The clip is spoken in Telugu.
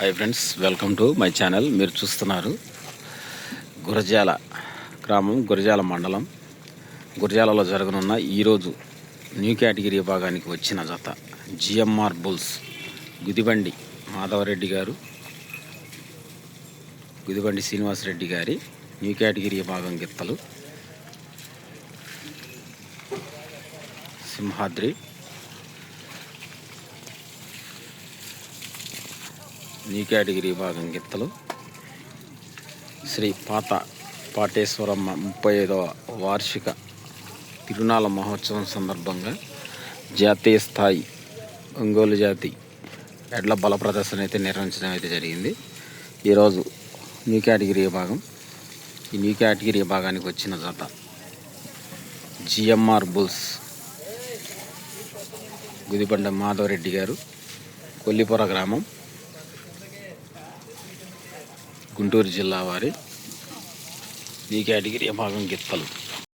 Hi friends welcome to my channel మీరు చూస్తున్నారు గురజాల గ్రామం గురజాల మండలం. గురజాలలో జరగనున్న ఈరోజు న్యూ కేటగిరీ విభాగానికి వచ్చిన జత జిఎంఆర్ బుల్స్. గుదిబండి మాధవరెడ్డి గారు గుదిబండి శ్రీనివాసరెడ్డి గారి న్యూ కేటగిరీ విభాగం గిత్తలు. సింహాద్రి న్యూ కేటగిరీ విభాగం గిత్తలు. శ్రీ పాత పాటేశ్వరమ్మ ముప్పై ఐదవ వార్షిక తిరునాళ మహోత్సవం సందర్భంగా జాతీయ స్థాయి ఒంగోలు జాతి ఎడ్ల బల ప్రదర్శన అయితే నిర్వహించడం అయితే జరిగింది. ఈరోజు న్యూ కేటగిరీ విభాగం ఈ న్యూ కేటగిరీ విభాగానికి వచ్చిన జత జిఎంఆర్ బుల్స్. గుదిబండ మాధవరెడ్డి గారు కొల్లిపుర గ్రామం. గుంటూరు జిల్లా వారి ఈ కేటగిరీ విభాగం గిత్తలు